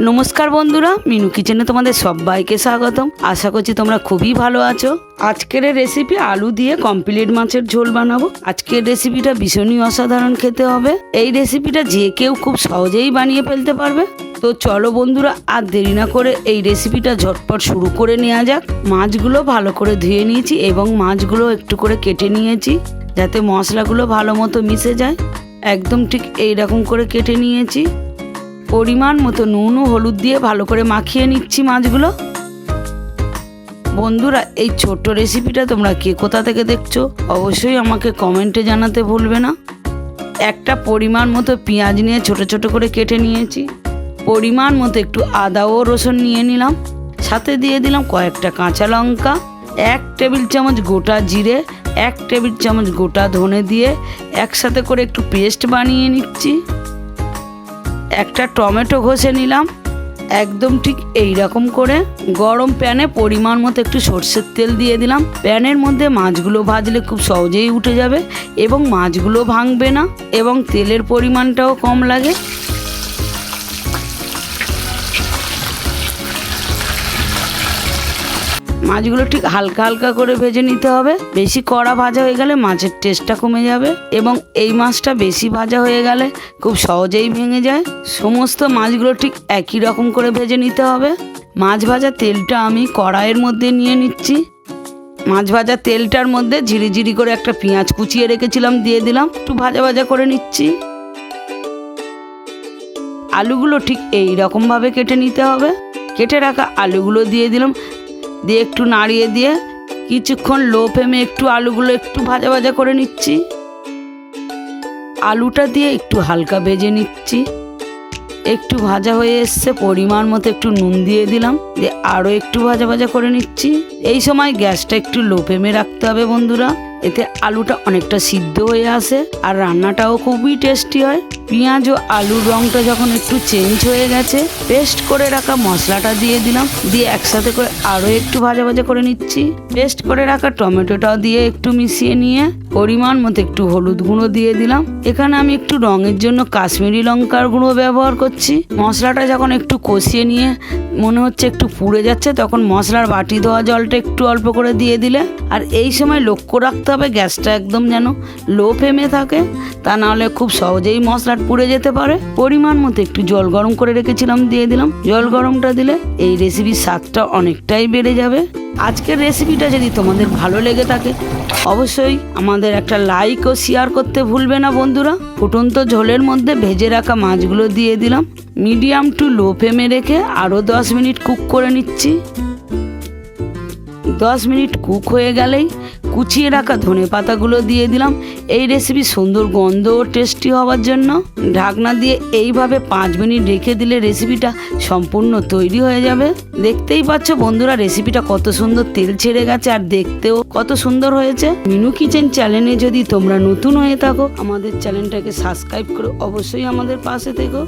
নমস্কার বন্ধুরা, মিনু কিচেনে তোমাদের সবাইকে স্বাগতম। আশা করছি তোমরা খুবই ভালো আছো। আজকের রেসিপি আলু দিয়ে কমপ্লিট মাছের ঝোল বানাবো। আজকের রেসিপিটা ভীষণই অসাধারণ খেতে হবে। এই রেসিপিটা যে কেউ খুব সহজেই বানিয়ে ফেলতে পারবে। তো চলো বন্ধুরা, আর দেরি না করে এই রেসিপিটা ঝটপট শুরু করে নেওয়া যাক। মাছগুলো ভালো করে ধুয়ে নিয়েছি এবং মাছগুলো একটু করে কেটে নিয়েছি, যাতে মশলাগুলো ভালো মতো মিশে যায়। একদম ঠিক এই রকম করে কেটে নিয়েছি। পরিমাণ মতো নুন ও হলুদ দিয়ে ভালো করে মাখিয়ে নিচ্ছি মাছগুলো। বন্ধুরা, এই ছোট্ট রেসিপিটা তোমরা কে কোথা থেকে দেখছ অবশ্যই আমাকে কমেন্টে জানাতে ভুলবে না। একটা পরিমাণ মতো পেঁয়াজ নিয়ে ছোট ছোট করে কেটে নিয়েছি। পরিমাণ মতো একটু আদা ও রসুন নিয়ে নিলাম। সাথে দিয়ে দিলাম কয়েকটা কাঁচা লঙ্কা, এক টেবিল চামচ গোটা জিরে, এক টেবিল চামচ গোটা ধনে দিয়ে একসাথে করে একটু পেস্ট বানিয়ে নিচ্ছি। একটা টমেটো ঘষে নিলাম। একদম ঠিক এই রকম করে গরম প্যানে পরিমাণ মতো একটু সর্ষের তেল দিয়ে দিলাম। প্যানের মধ্যে মাছগুলো ভাজলে খুব সহজেই উঠে যাবে এবং মাছগুলো ভাঙবে না এবং তেলের পরিমাণটাও কম লাগে। মাছগুলো ঠিক হালকা হালকা করে ভেজে নিতে হবে। বেশি কড়া ভাজা হয়ে গেলে মাছের টেস্টটা কমে যাবে এবং এই মাছটা বেশি ভাজা হয়ে গেলে খুব সহজেই ভেঙে যায়। সমস্ত মাছগুলো ঠিক একই রকম করে ভেজে নিতে হবে। মাছ ভাজা তেলটা আমি কড়াইয়ের মধ্যে নিয়ে নিচ্ছি। মাছ ভাজা তেলটার মধ্যে ঝিরি ঝিরি করে একটা পেঁয়াজ কুচিয়ে রেখেছিলাম, দিয়ে দিলাম। একটু ভাজা ভাজা করে নিচ্ছি। আলুগুলো ঠিক এই রকমভাবে কেটে নিতে হবে। কেটে রাখা আলুগুলো দিয়ে দিলাম। দিয়ে একটু নাড়িয়ে দিয়ে কিছুক্ষণ লো ফ্লেমে একটু আলুগুলো একটু ভাজা ভাজা করে নিচ্ছি। আলুটা দিয়ে একটু হালকা ভেজে নিচ্ছি। একটু ভাজা হয়ে এসছে, পরিমাণ মতো একটু নুন দিয়ে দিলাম, দিয়ে আরও একটু ভাজা ভাজা করে নিচ্ছি। এই সময় গ্যাসটা একটু লো ফ্লেমে রাখতে হবে বন্ধুরা। এতে আলুটা অনেকটা সিদ্ধ হয়ে আসে আর রান্নাটাও খুবই টেস্টি হয়। পেঁয়াজ ও আলুর রঙটা যখন একটু চেঞ্জ হয়ে গেছে, পেস্ট করে রাখা মশলাটা দিয়ে দিলাম। দিয়ে একসাথে করে আরও একটু ভাজা ভাজা করে নিচ্ছি। পেস্ট করে রাখা টমেটোটাও দিয়ে একটু মিশিয়ে নিয়ে পরিমাণ মতো একটু হলুদ গুঁড়ো দিয়ে দিলাম। এখানে আমি একটু রঙের জন্য কাশ্মীরি লঙ্কার গুঁড়ো ব্যবহার করছি। মশলাটা যখন একটু কষিয়ে নিয়ে মনে হচ্ছে একটু পুড়ে যাচ্ছে, তখন মশলার বাটি ধোয়া জলটা একটু অল্প করে দিয়ে দিলে। আর এই সময় লক্ষ্য রাখতে হবে, গ্যাসটা একদম যেন লো ফ্লেমে থাকে। তা নাহলে খুব সহজেই মশলা পুড়ে যেতে পারে। পরিমাণ মতো একটু জল গরম করে রেখেছিলাম, দিয়ে দিলাম। জল গরমটা দিলে এই রেসিপির স্বাদটা অনেকটাই বেড়ে যাবে। আজকের রেসিপিটা যদি তোমাদের ভালো লেগে থাকে, অবশ্যই আমাদের একটা লাইক ও শেয়ার করতে ভুলবে না বন্ধুরা। ফুটন্ত ঝোলের মধ্যে ভেজে রাখা মাছগুলো দিয়ে দিলাম। মিডিয়াম টু লো ফ্লেমে রেখে আরও দশ মিনিট কুক করে নিচ্ছি। দশ মিনিট কুক হয়ে গেলেই কুচিয়ে রাখা ধনে পাতাগুলো দিয়ে দিলাম। এই রেসিপি সুন্দর গন্ধ ও টেস্টি হওয়ার জন্য। ঢাকনা দিয়ে এইভাবে পাঁচ মিনিট রেখে দিলে রেসিপিটা সম্পূর্ণ তৈরি হয়ে যাবে। দেখতেই পাচ্ছ বন্ধুরা রেসিপিটা কত সুন্দর তেল ছেড়ে গেছে আর দেখতেও কত সুন্দর হয়েছে। মিনু কিচেন চ্যানেলে যদি তোমরা নতুন হয়ে থাকো, আমাদের চ্যানেলটাকে সাবস্ক্রাইব করে। অবশ্যই আমাদের পাশে থেকো।